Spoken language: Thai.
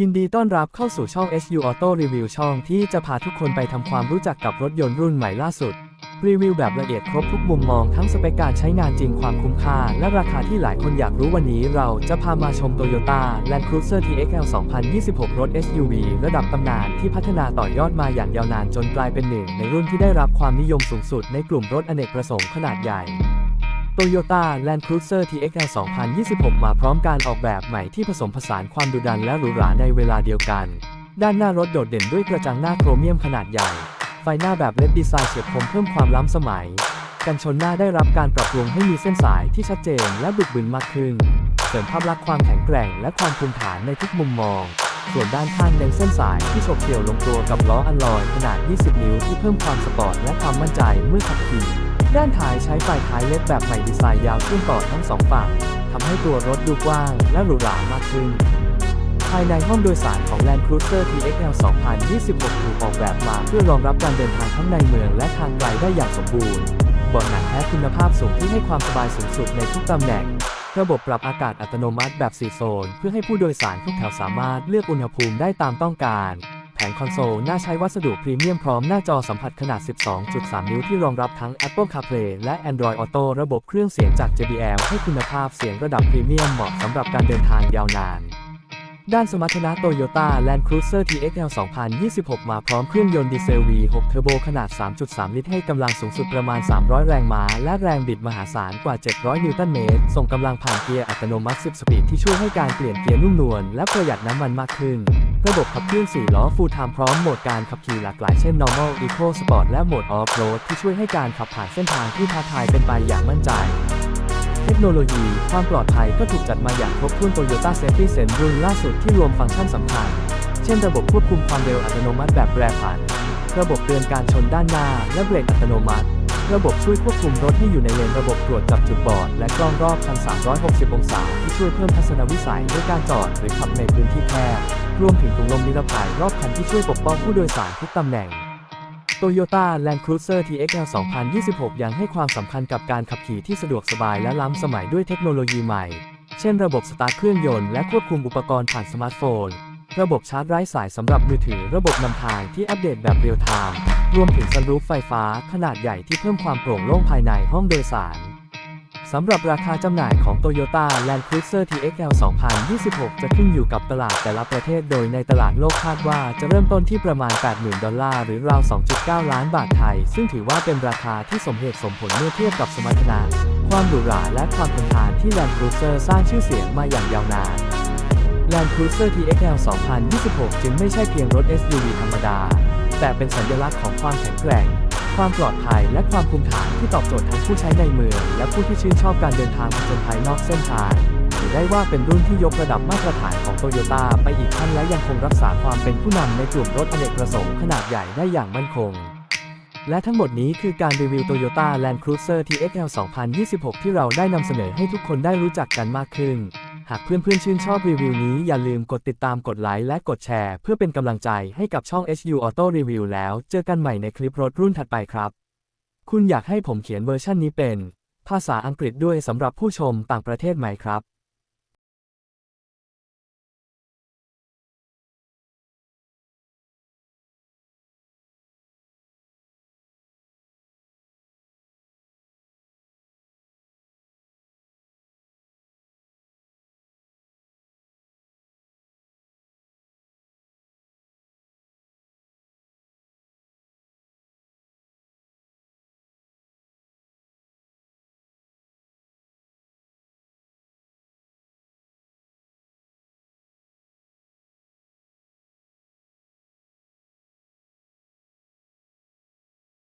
ยินดีต้อนรับเข้าสู่ช่อง SU Auto Review ช่องที่จะพาทุกคนไปทำความรู้จักกับรถยนต์รุ่นใหม่ล่าสุด รีวิวแบบละเอียดครบทุกมุมมองทั้งสเปคการใช้งานจริงความคุ้มค่า และราคาที่หลายคนอยากรู้วันนี้เราจะพามาชม Toyota Land Cruiser TXL 2026 รถ SUV ระดับตำนานที่พัฒนาต่อยอดมาอย่างยาวนานจนกลายเป็นหนึ่งในรุ่นที่ได้รับความนิยมสูงสุดในกลุ่มรถอเนกประสงค์ขนาดใหญ่ Toyota Land Cruiser TXL 2026 มาพร้อมการออกแบบใหม่ที่ผสมผสานความดุดันและหรูหราในเวลาเดียวกัน ด้านหน้ารถโดดเด่นด้วยกระจังหน้าโครเมียมขนาดใหญ่ ไฟหน้าแบบเล็ดดีไซน์เฉียบคมเพิ่มความล้ำสมัย กันชนหน้าได้รับการปรับปรุงให้มีเส้นสายที่ชัดเจนและบึกบึนมากขึ้น เสริมภาพลักษณ์ความแข็งแกร่งและความภูมิฐานในทุกมุมมอง ส่วนด้านข้างเน้นเส้นสายที่ฉกเฉี่ยวลงตัวกับล้ออัลลอยขนาด 20 นิ้วที่เพิ่มความสปอร์ตและความมั่นใจเมื่อขับขี่ ด้านท้ายใช้ไฟท้ายเล็ดแบบใหม่ดีไซน์ยาวขึ้นต่อทั้งสองฝั่งทำให้ตัวรถดูกว้างและหรูหรามากขึ้น ภายในห้องโดยสารของ Land Cruiser TXL 2026ถูกออกแบบมาเพื่อรองรับการเดินทางทั้งในเมืองและทางไกลได้อย่างสมบูรณ์เบาะหนังแท้คุณภาพสูงที่ให้ความสบายสูงสุดในทุกตำแหน่ง ระบบปรับอากาศอัตโนมัติแบบ4โซน เพื่อให้ผู้โดยสารทุกแถวสามารถเลือกอุณหภูมิได้ตามต้องการ งคอนโซลหน้าใช้วัสดุพรีเมียมพร้อมหน้าจอสัมผัสขนาด 12.3 นิ้วที่รองรับทั้ง Apple CarPlay และ Android Auto ระบบเครื่องเสียงจาก JBL ให้คุณภาพเสียงระดับพรีเมียมเหมาะสำหรับการเดินทางยาวนาน ด้านสมรรถนะ Toyota Land Cruiser TXL 2026 มาพร้อมเครื่องยนต์ดีเซล V6 เทอร์โบขนาด 3.3 ลิตรให้กำลังสูงสุดประมาณ 300 แรงม้า และแรงบิดมหาศาลกว่า 700 นิวตันเมตร ส่งกำลังผ่านเกียร์อัตโนมัติ 10 สปีดที่ช่วยให้การเปลี่ยนเกียร์นุ่มนวลและประหยัดน้ำมันมากขึ้น ระบบขับเคลื่อน4ล้อ Full Time พร้อมโหมดการขับขี่หลากหลายเช่น Normal Eco Sport และโหมด Off Road ที่ช่วยให้การขับผ่านเส้นทางที่ท้าทายเป็นไปอย่างมั่นใจ เทคโนโลยี ความปลอดภัยก็ถูกจัดมาอย่างครบถ้วน Toyota Safety Sense รุ่นล่าสุดที่รวมฟังก์ชันสำคัญ เช่นระบบควบคุมความเร็วอัตโนมัติแบบแปรผัน ระบบเตือนการชนด้านหน้า และเบรกอัตโนมัติ ระบบช่วยควบคุมรถให้อยู่ในเลนระบบตรวจจับจุดบอด และกล้องรอบคัน 360 องศา ที่ช่วยเพิ่มทัศนวิสัยด้วยการจอดหรือขับในพื้นที่แคบ รวมถึงถุงลมนิรภัยรอบคันที่ช่วยปกป้องผู้โดยสารทุกตำแหน่ง Toyota Land Cruiser TXL 2026 ยังให้ความสำคัญกับการขับขี่ที่สะดวกสบายและล้ำสมัยด้วยเทคโนโลยีใหม่ เช่นระบบสตาร์ทเครื่องยนต์และควบคุมอุปกรณ์ผ่านสมาร์ทโฟน ระบบชาร์จไร้สายสำหรับมือถือ ระบบนำทางที่อัปเดตแบบเรียลไทม์ รวมถึงซันรูฟไฟฟ้าขนาดใหญ่ที่เพิ่มความโปร่งโล่งภายในห้องโดยสาร สำหรับราคาจำหน่ายของ Toyota Land Cruiser TXL 2026 จะขึ้นอยู่กับตลาดแต่ละประเทศโดยในตลาดโลกคาดว่าจะเริ่มต้นที่ประมาณ 80,000 ดอลลาร์หรือราว 2.9 ล้านบาทไทย ซึ่งถือว่าเป็นราคาที่สมเหตุสมผลเมื่อเทียบกับสมรรถนะความหรูหราและความทนทานที่ Land Cruiser สร้างชื่อเสียงมาอย่างยาวนาน Land Cruiser TXL 2026 จึงไม่ใช่เพียงรถ SUV ธรรมดา แต่เป็นสัญลักษณ์ของความแข็งแกร่ง ความปลอดภัยและความภูมิฐานที่ตอบโจทย์ทั้งผู้ใช้ในเมืองและผู้ที่ชื่นชอบการเดินทางผจญภัยนอกเส้นทางถือได้ว่าเป็นรุ่นที่ยกระดับมาตรฐานของโตโยต้าไปอีกขั้นและยังคงรักษาความเป็นผู้นำในกลุ่มรถอเนกประสงค์ขนาดใหญ่ได้อย่างมั่นคงและทั้งหมดนี้คือการรีวิว Toyota Land Cruiser TXL 2026 ที่เราได้นำเสนอให้ทุกคนได้รู้จักกันมากขึ้น หากเพื่อนๆชื่นชอบรีวิวนี้อย่าลืมกดติดตามกดไลค์และกดแชร์ เพื่อเป็นกำลังใจให้กับช่อง HU Auto Review แล้ว เจอกันใหม่ในคลิปรถรุ่นถัดไปครับ คุณอยากให้ผมเขียนเวอร์ชันนี้เป็น ภาษาอังกฤษด้วยสำหรับผู้ชมต่างประเทศไหมครับ